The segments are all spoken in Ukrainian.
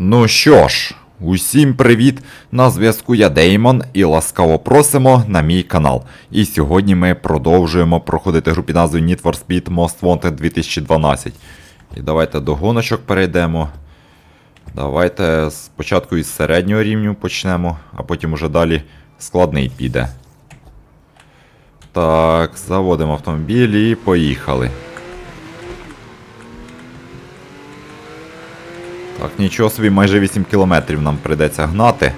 Ну що ж, усім привіт! На зв'язку я Деймон і ласкаво просимо на мій канал. І сьогодні ми продовжуємо проходити гру під Need for Speed Most Wanted 2012. І давайте до гоночок перейдемо. Давайте спочатку із середнього рівню почнемо, а потім уже далі складний піде. Так, заводимо автомобіль і поїхали. Так, нічого собі, майже 8 кілометрів нам прийдеться гнати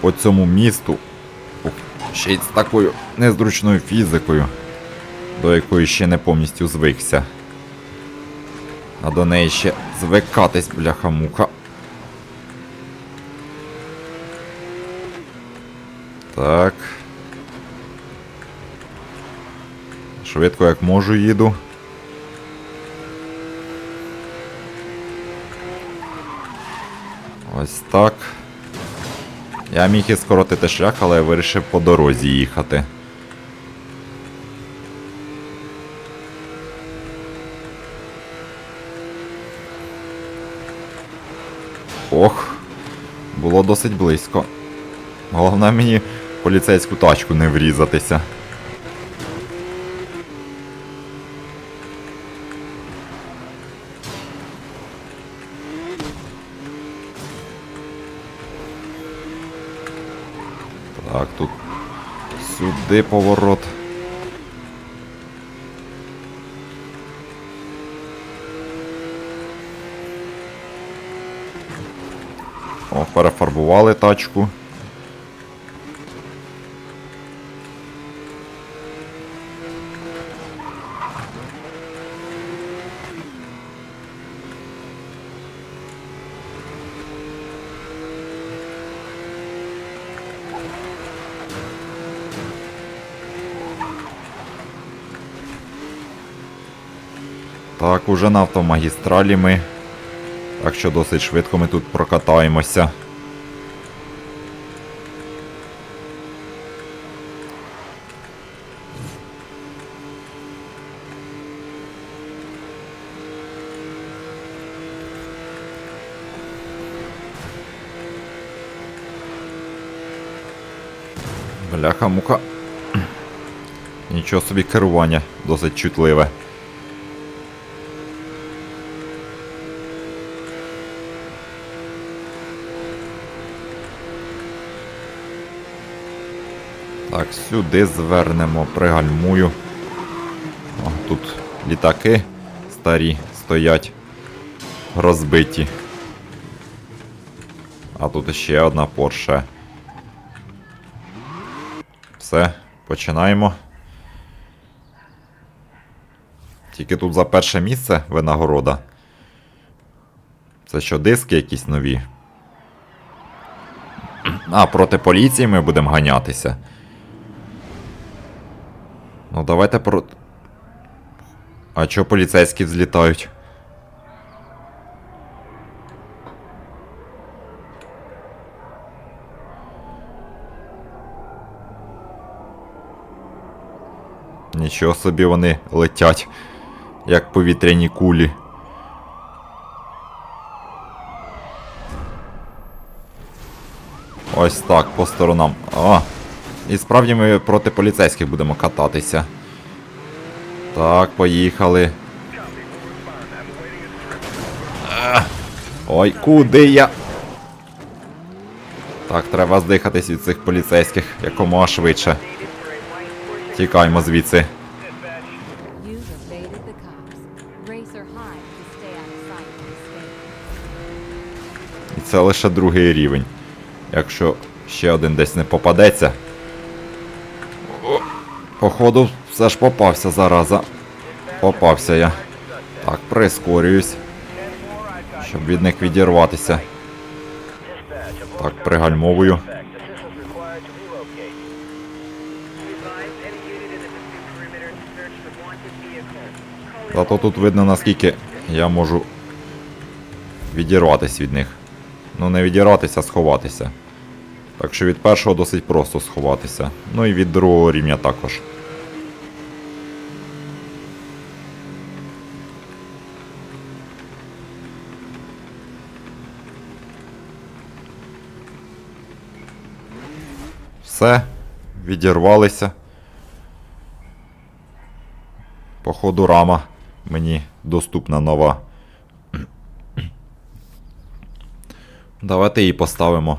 по цьому місту. Ух, Ще й з такою незручною фізикою, до якої ще не повністю звикся. А до неї ще звикатись, бляха-муха. Так. Швидко як можу їду. Ось так. Я міг і скоротити шлях, але я вирішив по дорозі їхати. Ох, було досить близько. Головне мені в поліцейську тачку не врізатися. Так, тут сюди поворот. О, перефарбували тачку. Так, уже на автомагістралі ми. Так що досить швидко ми тут прокатаємося. Бляха-муха. Нічого собі керування досить чутливе. Так, сюди звернемо, пригальмую. О, тут літаки старі стоять, розбиті. А тут ще одна Порше. Все, починаємо. Тільки тут за перше місце винагорода. Це що, диски якісь нові? А, проти поліції ми будемо ганятися. Ну давайте про. А чо поліцейські взлітають? Нічого собі вони летять, як повітряні кулі. Ось так, по сторонам. О! І справді ми проти поліцейських будемо кататися. Так, поїхали. Ой, куди я? Так, треба здихатись від цих поліцейських якомога швидше. Тікаймо звідси. І це лише другий рівень. Якщо ще один десь не попадеться. Походу, все ж попався зараза. Попався я. Так, прискорююсь. Щоб від них відірватися. Так, пригальмовую. Зато тут видно наскільки я можу відірватися від них. Ну не відірватися, а сховатися. Так що від першого досить просто сховатися. Ну і від другого рівня також. Все, відірвалися. Походу, рама мені доступна нова. Давайте її поставимо.